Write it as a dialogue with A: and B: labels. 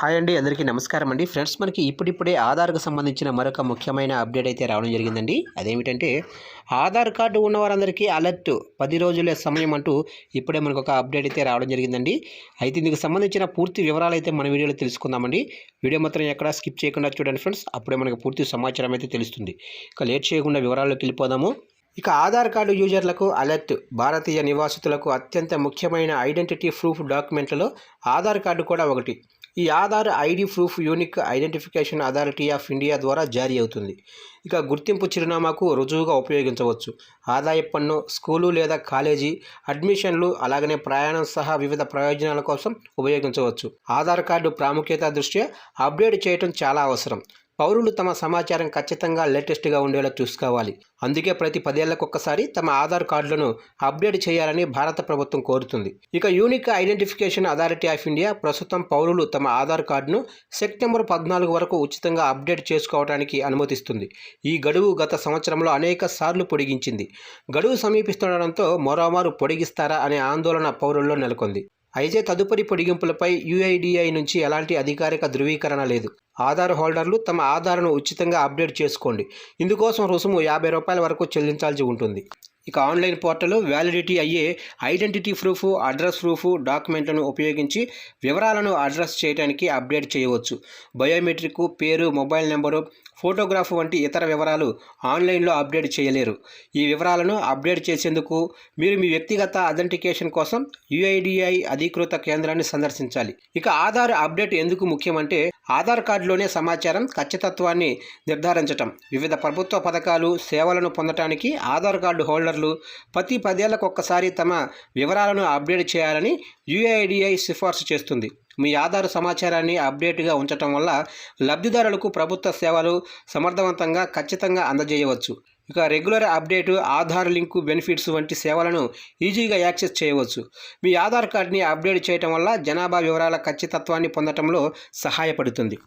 A: Hi అండి అందరికీ నమస్కారం అండి. ఫ్రెండ్స్ మనకి ఇప్పుడిప్పుడే ఆధార్కు సంబంధించిన మరొక ముఖ్యమైన అప్డేట్ అయితే రావడం జరిగిందండి. అదేమిటంటే ఆధార్ కార్డు ఉన్న వారందరికీ అలర్ట్ పది రోజుల సమయం అంటూ ఇప్పుడే మనకు ఒక అప్డేట్ అయితే రావడం జరిగిందండి. అయితే ఇందుకు సంబంధించిన పూర్తి వివరాలు అయితే మన వీడియోలో తెలుసుకుందామండి. వీడియో మాత్రం ఎక్కడా స్కిప్ చేయకుండా చూడండి ఫ్రెండ్స్. అప్పుడే మనకు పూర్తి సమాచారం అయితే తెలుస్తుంది. ఇక లేట్ చేయకుండా వివరాల్లోకి వెళ్ళిపోదాము. ఇక ఆధార్ కార్డు యూజర్లకు అలర్ట్ భారతీయ నివాసితులకు అత్యంత ముఖ్యమైన ఐడెంటిటీ ప్రూఫ్ డాక్యుమెంట్లలో ఆధార్ కార్డు కూడా ఒకటి. ఈ Aadhaar ID proof unique identification authority of India ద్వారా జారీ అవుతుంది. ఇక గుర్తింపు చిరునామాకు రుజువుగా ఉపయోగించవచ్చు. ఆదాయ పన్ను స్కూలు లేదా కాలేజీ అడ్మిషన్లు అలాగనే ప్రయాణం సహా వివిధ ప్రయోజనాల కోసం ఉపయోగించవచ్చు. ఆధార్ కార్డు ప్రాముఖ్యత దృష్ట్యా అప్డేట్ చేయడం చాలా అవసరం. పౌరులు తమ సమాచారం ఖచ్చితంగా లేటెస్ట్గా ఉండేలా చూసుకోవాలి. అందుకే ప్రతి పదేళ్ళకు తమ ఆధార్ కార్డులను అప్డేట్ చేయాలని భారత ప్రభుత్వం కోరుతుంది. ఇక unique identification authority of India ప్రస్తుతం పౌరులు తమ ఆధార్ కార్డును సెప్టెంబర్ పద్నాలుగు వరకు ఉచితంగా అప్డేట్ చేసుకోవడానికి అనుమతిస్తుంది. ఈ గడువు గత సంవత్సరంలో అనేక సార్లు పొడిగించింది. గడువు సమీపిస్తుండడంతో మరోమారు పొడిగిస్తారా అనే ఆందోళన పౌరుల్లో నెలకొంది. అయితే తదుపరి పొడిగింపులపై యుఐడిఐ నుంచి ఎలాంటి అధికారిక ధృవీకరణ లేదు. ఆధార్ హోల్డర్లు తమ ఆధార్ను ఉచితంగా అప్డేట్ చేసుకోండి. ఇందుకోసం రుసుము యాభై రూపాయల వరకు చెల్లించాల్సి ఉంటుంది. ఇక ఆన్లైన్ పోర్టల్ వ్యాలిడిటీ అయ్యే ఐడెంటిటీ ప్రూఫ్ అడ్రస్ ప్రూఫ్ డాక్యుమెంట్లను ఉపయోగించి వివరాలను అడ్రస్ చేయడానికి అప్డేట్ చేయవచ్చు. బయోమెట్రిక్ పేరు మొబైల్ నెంబరు ఫోటోగ్రాఫ్ వంటి ఇతర వివరాలు ఆన్లైన్లో అప్డేట్ చేయలేరు. ఈ వివరాలను అప్డేట్ చేసేందుకు మీరు మీ వ్యక్తిగత అథెంటికేషన్ కోసం యుఐడిఐ అధికృత కేంద్రాన్ని సందర్శించాలి. ఇక ఆధార్ అప్డేట్ ఎందుకు ముఖ్యమంటే ఆధార్ కార్డులోనే సమాచారం ఖచ్చితత్వాన్ని నిర్ధారించటం. వివిధ ప్రభుత్వ పథకాలు సేవలను పొందటానికి ఆధార్ కార్డు హోల్డర్లు ప్రతి పదేళ్ళకు ఒక్కసారి తమ వివరాలను అప్డేట్ చేయాలని యుఐడిఐ సిఫార్సు చేస్తుంది. మీ ఆధార్ సమాచారాన్ని అప్డేట్గా ఉంచటం వల్ల లబ్ధిదారులకు ప్రభుత్వ సేవలు సమర్థవంతంగా ఖచ్చితంగా అందజేయవచ్చు. ఇక regular update Aadhaar link benefits వంటి సేవలను ఈజీగా యాక్సెస్ చేయవచ్చు. మీ ఆధార్ కార్డ్ని అప్డేట్ చేయటం వల్ల జనాభా వివరాల ఖచ్చితత్వాన్ని పొందటంలో సహాయపడుతుంది.